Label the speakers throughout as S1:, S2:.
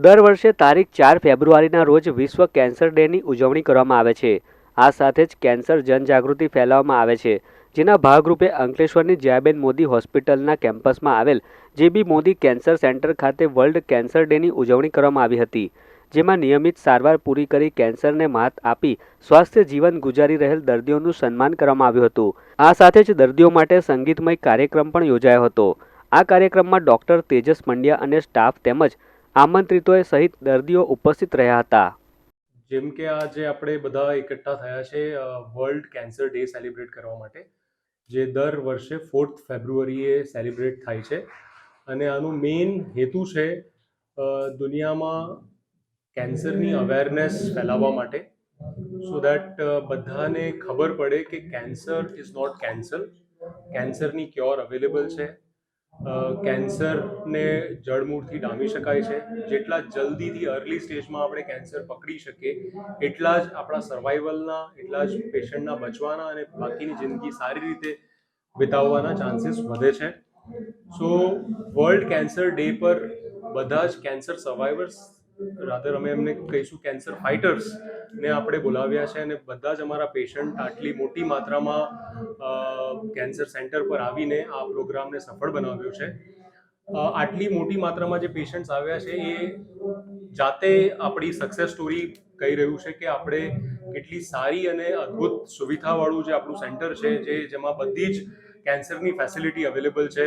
S1: દર વર્ષે તારીખ ચાર ફેબ્રુઆરીના રોજ વિશ્વ કેન્સર ડેની ઉજવણી કરવામાં આવે છે. આ સાથે જ કેન્સર જનજાગૃતિ ફેલાવવામાં આવે છે. જેના ભાગરૂપે અંકલેશ્વરની જયાબેન મોદી હોસ્પિટલના કેમ્પસમાં આવેલ JB Modi cancer centre world world cancer ડેની ઉજવણી કરવામાં આવી હતી. જેમાં નિયમિત સારવાર પૂરી કરી કેન્સરને માત આપી સ્વાસ્થ્ય જીવન ગુજારી રહેલ દર્દીઓનું સન્માન કરવામાં આવ્યું હતું. આ સાથે જ દર્દીઓ માટે સંગીતમય કાર્યક્રમ પણ યોજાયો હતો. આ કાર્યક્રમમાં ડોક્ટર તેજસ પંડ્યા અને સ્ટાફ તેમજ આમંત્રિતોએ સહિત દર્દીઓ ઉપસ્થિત રહ્યા હતા.
S2: જેમ કે આજે આપણે બધા એકઠા થયા છે વર્લ્ડ કેન્સર ડે સેલિબ્રેટ કરવા માટે, જે દર વર્ષે ફોર્થ ફેબ્રુઆરીએ સેલિબ્રેટ થાય છે. અને આનું મેઇન હેતુ છે દુનિયામાં કેન્સરની અવેરનેસ ફેલાવવા માટે. સો દેટ બધાને ખબર પડે કે કેન્સર ઇઝ નોટ કેન્સર કેન્સરની ક્યોર અવેલેબલ છે. કેન્સરને જડમૂળથી ડામી શકાય છે. જેટલા જલ્દીથી અર્લી સ્ટેજમાં આપણે કેન્સર પકડી શકીએ, એટલા જ આપણા સર્વાઈવલના એટલા જ પેશન્ટના બચવાના અને બાકીની જિંદગી સારી રીતે વિતાવવાના ચાન્સીસ વધે છે. સો વર્લ્ડ કેન્સર ડે પર બધા જ કેન્સર સર્વાઈવર્સ રાધર અમે એમને કહીશું કેન્સર ફાઇટર્સ ને આપણે બોલાવ્યા છે અને બધા જ અમારા પેશન્ટ આટલી મોટી માત્રામાં કેન્સર સેન્ટર પર આવીને આ પ્રોગ્રામને સફળ બનાવ્યો છે. આટલી મોટી માત્રામાં જે પેશન્ટ્સ આવ્યા છે એ જાતે આપણી સક્સેસ સ્ટોરી કહી રહ્યું છે કે આપણે કેટલી સારી અને અદ્ભુત સુવિધાવાળું જે આપણું સેન્ટર છે, જે જેમાં બધી જ કેન્સરની ફેસિલિટી અવેલેબલ છે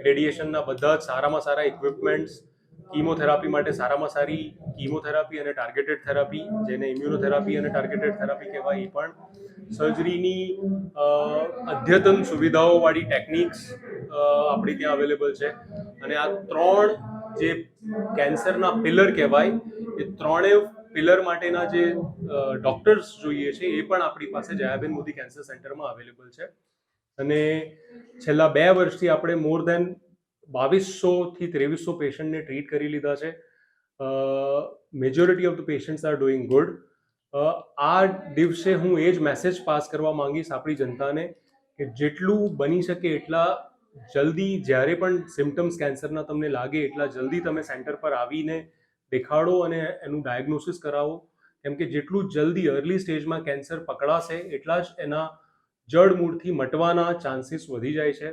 S2: રેડિયેશનના બધા જ સારામાં સારા ઇક્વિપમેન્ટ્સ કીમોથેરાપી માટે સારામાં સારી કીમોથેરાપી અને ટાર્ગેટેડ થેરાપી જેને ઇમ્યુનોથેરાપી અને ટાર્ગેટેડ થેરાપી કહેવાય, એ પણ સર્જરીની અદ્યતન સુવિધાઓવાળી ટેકનિક્સ આપણી ત્યાં અવેલેબલ છે. અને આ ત્રણ જે કેન્સરના પિલર કહેવાય, એ ત્રણેય પિલર માટેના જે ડોક્ટર્સ જોઈએ છે, એ પણ આપણી પાસે જયાબેન મોદી કેન્સર સેન્ટરમાં અવેલેબલ છે. અને છેલ્લા બે વર્ષથી આપણે મોર દેન બાવીસોથી ત્રેવીસો પેશન્ટને ટ્રીટ કરી લીધા છે. Majority of the patients are doing good આ દિવસે હું એ જ મેસેજ પાસ કરવા માંગીશ આપણી જનતાને કે જેટલું બની શકે એટલા જલ્દી જ્યારે પણ સિમ્ટમ્સ કેન્સરના તમને લાગે એટલા જલ્દી તમે સેન્ટર પર આવીને દેખાડો અને એનું ડાયગ્નોસિસ કરાવો. કેમ કે જેટલું જલ્દી અર્લી સ્ટેજમાં કેન્સર પકડાશે એટલા જ એના જડ મૂળથી મટવાના ચાન્સીસ વધી જાય છે.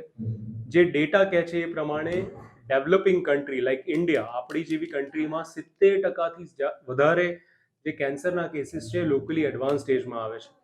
S2: જે ડેટા કહે છે એ પ્રમાણે ડેવલપિંગ કન્ટ્રી લાઈક ઇન્ડિયા આપણી જેવી કન્ટ્રીમાં સિત્તેર ટકાથી વધારે જે કેન્સરના કેસીસ છે લોકલી એડવાન્સ સ્ટેજમાં આવે છે.